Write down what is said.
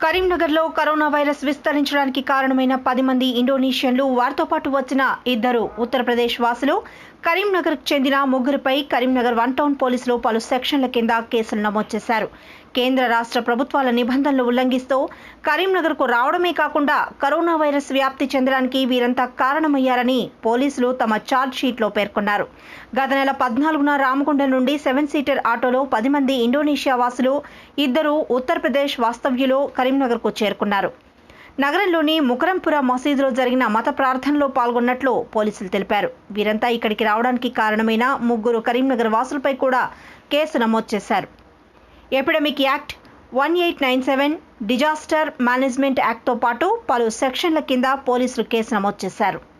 కరీంనగర్లో corona virus విస్తరించడానికి కారణమైన పది మంది ఇండోనేషియన్లు వారితో పాటు వచ్చిన ఇద్దరు ఉత్తరప్రదేశ్ వాసులు కరీంనగర్కు చెందిన ముగ్గురిపై కరీంనగర్ వన్ టౌన్ పోలీసులు పలు సెక్షన్ల కింద కేసులు నమోదు చేశారు. కేంద్ర రాష్ట్ర ప్రభుత్వాల నిబంధనలు ఉల్లంఘిస్తూ కరీంనగర్కు రావడమే కాకుండా కరోనా వైరస్ వ్యాప్తి చెందడానికి వీరంతా కారణమయ్యారని పోలీసులు తమ ఛార్జ్ షీట్లో పేర్కొన్నారు. గత నెల పద్నాలుగున రామగుండం నుండి సెవెన్ సీటర్ ఆటోలో పది మంది ఇండోనేషియా వాసులు ఇద్దరు ఉత్తరప్రదేశ్ వాస్తవ్యులు కరీంనగర్కు చేరుకున్నారు. నగరంలోని ముకరంపుర మసీదులో జరిగిన మత ప్రార్థనలో పాల్గొన్నట్లు పోలీసులు తెలిపారు. వీరంతా ఇక్కడికి రావడానికి కారణమైన ముగ్గురు కరీంనగర్ వాసులపై కూడా కేసు నమోదు చేశారు. Epidemic act one eight nine seven disaster management యాక్ట్తో పాటు పలు సెక్షన్ల కింద పోలీసులు కేసు నమోదు చేశారు.